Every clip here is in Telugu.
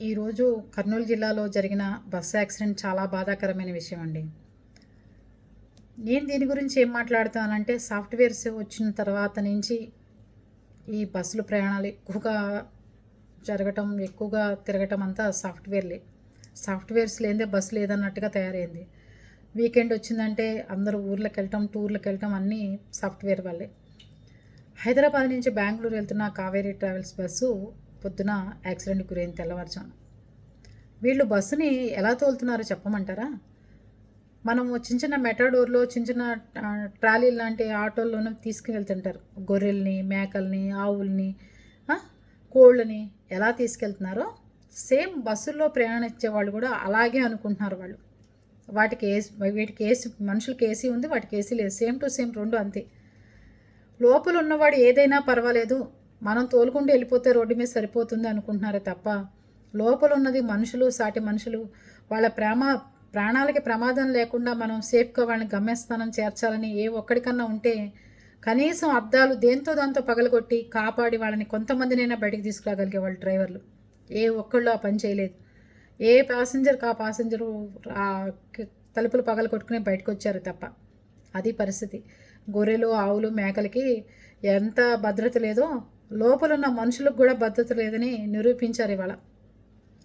ఈరోజు కర్నూలు జిల్లాలో జరిగిన బస్సు యాక్సిడెంట్ చాలా బాధాకరమైన విషయం అండి నేను దీని గురించి ఏం మాట్లాడుతానంటే సాఫ్ట్వేర్స్ వచ్చిన తర్వాత నుంచి ఈ బస్సులు ప్రయాణాలు ఎక్కువగా జరగటం ఎక్కువగా తిరగటం అంతా సాఫ్ట్వేర్లే. సాఫ్ట్వేర్స్ లేదే బస్సు లేదన్నట్టుగా తయారైంది. వీకెండ్ వచ్చిందంటే అందరూ ఊర్లకు వెళ్ళటం టూర్లకు వెళ్ళటం అన్నీ సాఫ్ట్వేర్ వల్లే. హైదరాబాద్ నుంచి బెంగళూరు వెళ్తున్న కావేరీ ట్రావెల్స్ బస్సు పొద్దున యాక్సిడెంట్ గురైంది తెల్లవారుజాము వీళ్ళు బస్సుని ఎలా తోలుతున్నారో చెప్పమంటారా? మనము చిన్న చిన్న మెటాడోర్లో చిన్న చిన్న ట్రాలీ లాంటి ఆటోల్లోనూ తీసుకువెళ్తుంటారు గొర్రెల్ని మేకల్ని ఆవుల్ని కోళ్ళని ఎలా తీసుకెళ్తున్నారో సేమ్ బస్సుల్లో ప్రయాణించే వాళ్ళు కూడా అలాగే అనుకుంటున్నారు వాళ్ళు. వాటికి ఏసీ వీటికి ఏసీ మనుషులకి ఏసీ ఉంది వాటికి ఏసీ లేదు. సేమ్ టు సేమ్ రెండు అంతే. లోపల ఉన్నవాడు ఏదైనా పర్వాలేదు మనం తోలుకుంటూ వెళ్ళిపోతే రోడ్డు మీద సరిపోతుంది అనుకుంటున్నారే తప్ప లోపల ఉన్నది మనుషులు సాటి మనుషులు వాళ్ళ ప్రేమ ప్రాణాలకి ప్రమాదం లేకుండా మనం సేఫ్గా వాళ్ళని గమ్యస్థానం చేర్చాలని ఏ ఒక్కడికన్నా ఉంటే కనీసం అద్దాలు దేంతో దాంతో పగలగొట్టి కాపాడి వాళ్ళని కొంతమందినైనా బయటికి తీసుకురాగలిగే వాళ్ళు డ్రైవర్లు. ఏ ఒక్కళ్ళు ఆ పని చేయలేదు. ఏ ప్యాసింజర్కి ఆ ప్యాసింజరు తలుపులు పగల కొట్టుకుని బయటకు వచ్చారు తప్ప. అది పరిస్థితి. గొర్రెలు ఆవులు మేకలకి ఎంత భద్రత లేదో లోపలున్న మనుషులకు కూడా భద్రత లేదని నిరూపించారు ఇవాళ.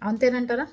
అంతేనంటారా?